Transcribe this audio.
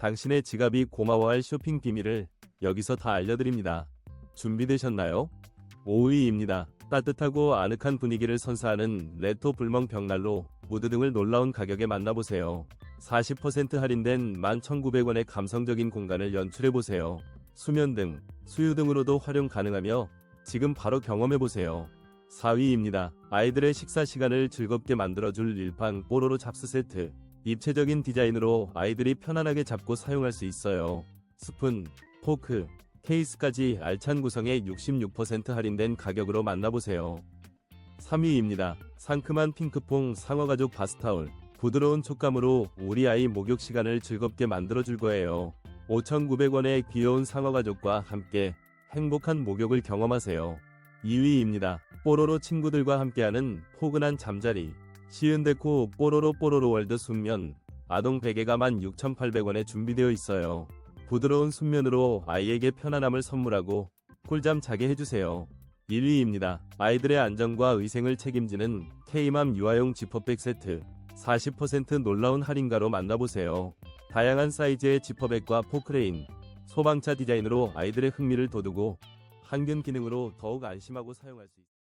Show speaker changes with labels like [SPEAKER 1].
[SPEAKER 1] 당신의 지갑이 고마워할 쇼핑 비밀을 여기서 다 알려드립니다. 준비되셨나요? 5위입니다. 따뜻하고 아늑한 분위기를 선사하는 레토 불멍 벽난로 무드 등을 놀라운 가격에 만나보세요. 40% 할인된 11,900원의 감성적인 공간을 연출해보세요. 수면 등, 수유 등으로도 활용 가능하며 지금 바로 경험해보세요. 4위입니다. 아이들의 식사 시간을 즐겁게 만들어줄 일판 뽀로로 잡스 세트. 입체적인 디자인으로 아이들이 편안하게 잡고 사용할 수 있어요. 스푼, 포크, 케이스까지 알찬 구성에 66% 할인된 가격으로 만나보세요. 3위입니다. 상큼한 핑크퐁 상어가족 바스타올. 부드러운 촉감으로 우리 아이 목욕 시간을 즐겁게 만들어줄 거예요. 5,900원의 귀여운 상어가족과 함께 행복한 목욕을 경험하세요. 2위입니다. 뽀로로 친구들과 함께하는 포근한 잠자리. 시은데코 뽀로로 뽀로로 월드 순면 아동 베개가 16,800원에 준비되어 있어요. 부드러운 순면으로 아이에게 편안함을 선물하고 꿀잠 자게 해주세요. 1위입니다. 아이들의 안전과 의생을 책임지는 K맘 유아용 지퍼백 세트. 40% 놀라운 할인가로 만나보세요. 다양한 사이즈의 지퍼백과 포크레인, 소방차 디자인으로 아이들의 흥미를 돋우고 항균 기능으로 더욱 안심하고 사용할 수 있습니다.